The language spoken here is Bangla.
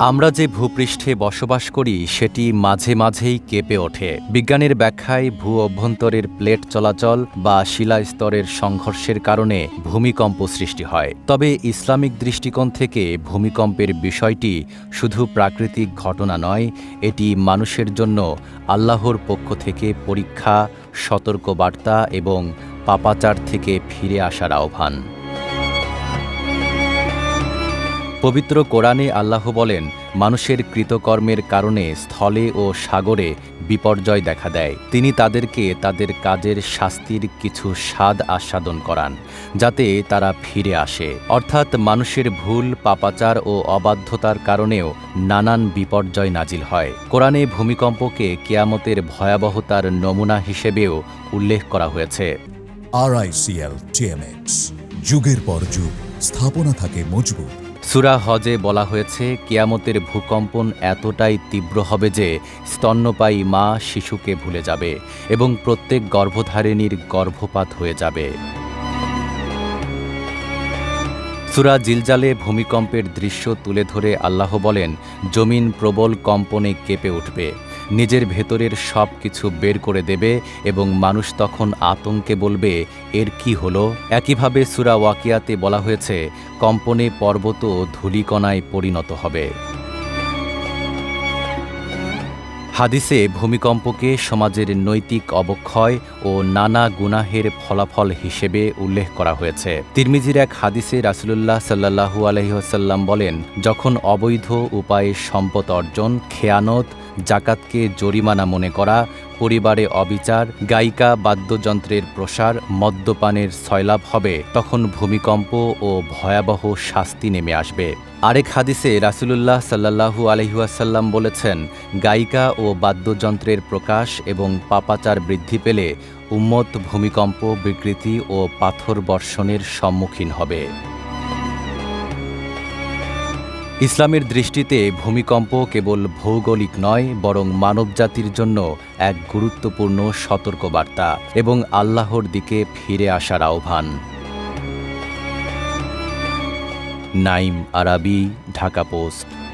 আমরা যে ভূপৃষ্ঠে বসবাস করি, সেটি মাঝে মাঝেই কেঁপে ওঠে। বিজ্ঞানের ব্যাখ্যায় ভূ অভ্যন্তরের প্লেট চলাচল বা শিলাস্তরের সংঘর্ষের কারণে ভূমিকম্প সৃষ্টি হয়। তবে ইসলামিক দৃষ্টিকোণ থেকে ভূমিকম্পের বিষয়টি শুধু প্রাকৃতিক ঘটনা নয়, এটি মানুষের জন্য আল্লাহর পক্ষ থেকে পরীক্ষা, সতর্কবার্তা এবং পাপাচার থেকে ফিরে আসার আহ্বান। পবিত্র কোরআনে আল্লাহ বলেন, মানুষের কৃতকর্মের কারণে স্থলে ও সাগরে বিপর্যয় দেখা দেয়। তিনি তাদেরকে তাদের কাজের শাস্তির কিছু স্বাদ আস্বাদন করান, যাতে তারা ফিরে আসে। অর্থাৎ মানুষের ভুল, পাপাচার ও অবাধ্যতার কারণেও নানান বিপর্যয় নাজিল হয়। কোরআনে ভূমিকম্পকে কেয়ামতের ভয়াবহতার নমুনা হিসেবেও উল্লেখ করা হয়েছে। যুগের পর যুগ, স্থাপনা থাকে মজবুত। সুরা হজে বলা হয়েছে, কেয়ামতের ভূকম্পন এতটাই তীব্র হবে যে স্তন্যপায়ী মা শিশুকে ভুলে যাবে এবং প্রত্যেক গর্ভধারিণীর গর্ভপাত হয়ে যাবে। সুরা জিলজালে ভূমিকম্পের দৃশ্য তুলে ধরে আল্লাহ বলেন, জমিন প্রবল কম্পনে কেঁপে উঠবে। নিজের ভেতরের সব কিছু বের করে দেবে এবং মানুষ তখন আতঙ্কে বলবে, এর কি হলো? একইভাবে সুরা ওয়াকিয়াতে বলা হয়েছে, কম্পনে পর্বত ধূলিকণায় পরিণত হবে। হাদিসে ভূমিকম্পকে সমাজের নৈতিক অবক্ষয় ও নানা গুনাহের ফলাফল হিসেবে উল্লেখ করা হয়েছে। তিরমিজির এক হাদিসে রাসুলুল্লাহ সাল্লাহু আলহিহাসাল্লাম বলেন, যখন অবৈধ উপায়ে সম্পদ অর্জন, খেয়ানত জাকাতকে জরিমানা মনে করা, পরিবারে অবিচার, গায়িকা, বাদ্যযন্ত্রের প্রসার, মদ্যপানের সয়লাভ হবে, তখন ভূমিকম্প ও ভয়াবহ শাস্তি নেমে আসবে। আরেক হাদিসে রাসুলুল্লাহ সাল্লাহু আলহিউসাল্লাম বলেছেন, গায়িকা ও বাদ্যযন্ত্রের প্রকাশ এবং পাপাচার বৃদ্ধি পেলে উম্মত ভূমিকম্প, বিকৃতি ও পাথর বর্ষণের সম্মুখীন হবে। ইসলামের দৃষ্টিতে ভূমিকম্প কেবল ভৌগোলিক নয়, বরং মানবজাতির জন্য এক গুরুত্বপূর্ণ সতর্কবার্তা এবং আল্লাহর দিকে ফিরে আসার আহ্বান। নাইম আরাবি, ঢাকা পোস্ট।